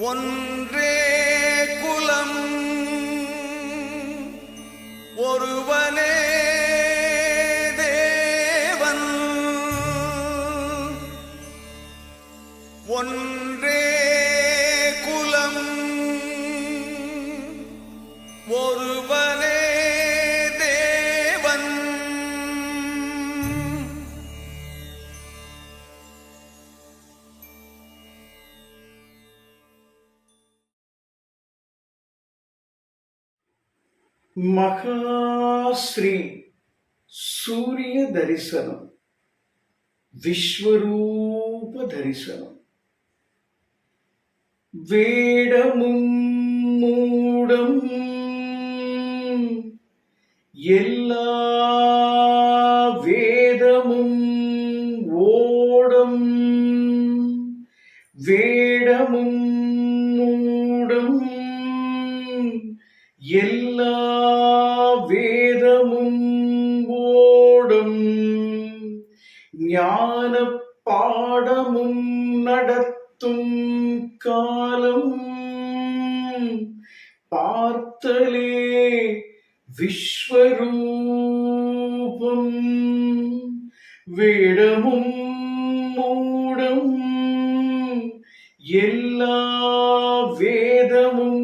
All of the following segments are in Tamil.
ஒன்றே మహాశ్రీ సూర్య దర్శనం విశ్వరూప దర్శనం வேடமும் மூடம் எல்லா வேதமும் ஓடம் வேடமும் எல்லா வேதமும் ஓடும். ஞான பாடமும் நடத்தும் காலம். பார்த்தலே விஸ்வரூபம். வேடமும் மூடம். எல்லா வேதமும்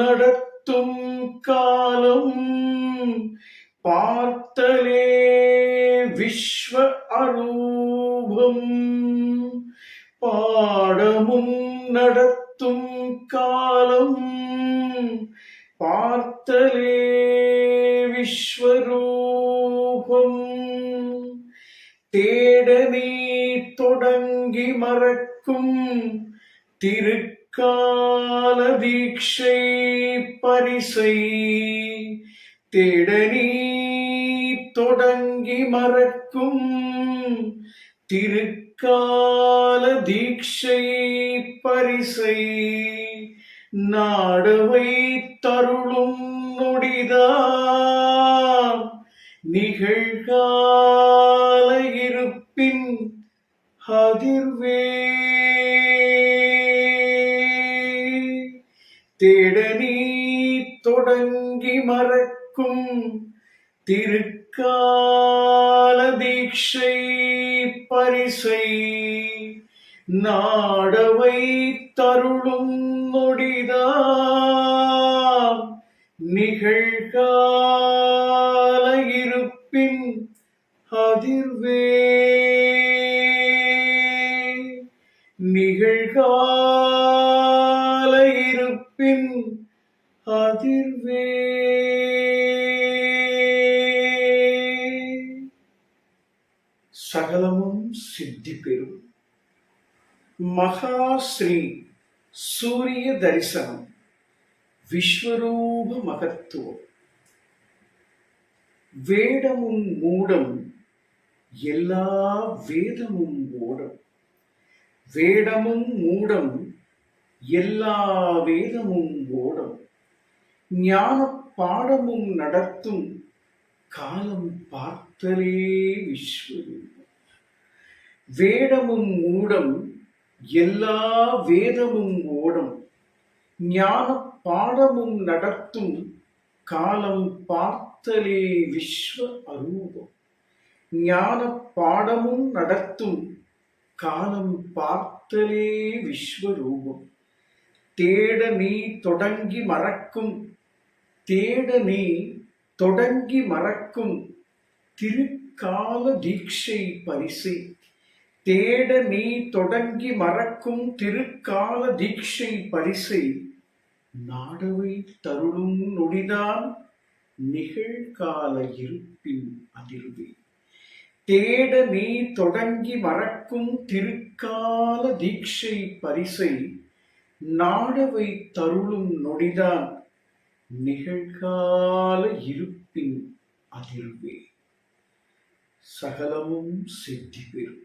நடத்தும் காலம் பார்த்தலே விஸ்வ அரூபம். பாடமும் நடத்தும் காலம் பார்த்தலே விஸ்வரூபம் தேடனே தொடங்கி மறக்கும் திருக்கால தீட்சை பரிசை தேடனி தொடங்கி மறக்கும் திருக்கால தீட்சை பரிசை நாடவை தருளும் நொடிதான் நிகழ்கால இருப்பின் அதிர்வே தேடனே தொடங்கி மறக்கும் திருக்கால தீட்சை பரிசை நாடவை தருளும் நொடிதான் நிகழ்கால இருப்பின் அதிர்வே. நிகழ்கால இருப்பின் அதிர்வே. சகலமும் சித்தி பெறும். மகாஸ்ரீ சூரிய தரிசனம். விஸ்வரூப மகத்துவம். வேடமும் மூடம் எல்லா வேதமும் ஓடம் வேடமும் மூடம் எல்லா வேதமும் ஓடும். ஞான பாடமும் நடத்தும். காலம் பார்த்தலே விஸ்வரூபம். வேடமும் மூடம் எல்லா வேதமும் ஓடும். ஞான பாடமும் நடத்தும். காலம் பார்த்தலே விஸ்வ அரூபம். ஞான பாடமும் நடத்தும். காலம் பார்த்தலே விஸ்வரூபம். தேட நீ தொடங்கி மறக்கும். தேட நீ தொடங்கி மறக்கும். திருக்கால தீட்சை பரிசை. தேட நீ தொடங்கி மறக்கும் திருக்கால தீட்சை பரிசை. நாடவை தருளும் நொடிதான் நிகழ்கால இருப்பின் அதிர்வு. தேட நீ தொடங்கி மறக்கும் திருக்கால தீட்சை பரிசை. நாடவை தருளும் நொடிதான் நிகழ்கால இருப்பின் அதிர்வே. சகலமும் சித்தி பெறும்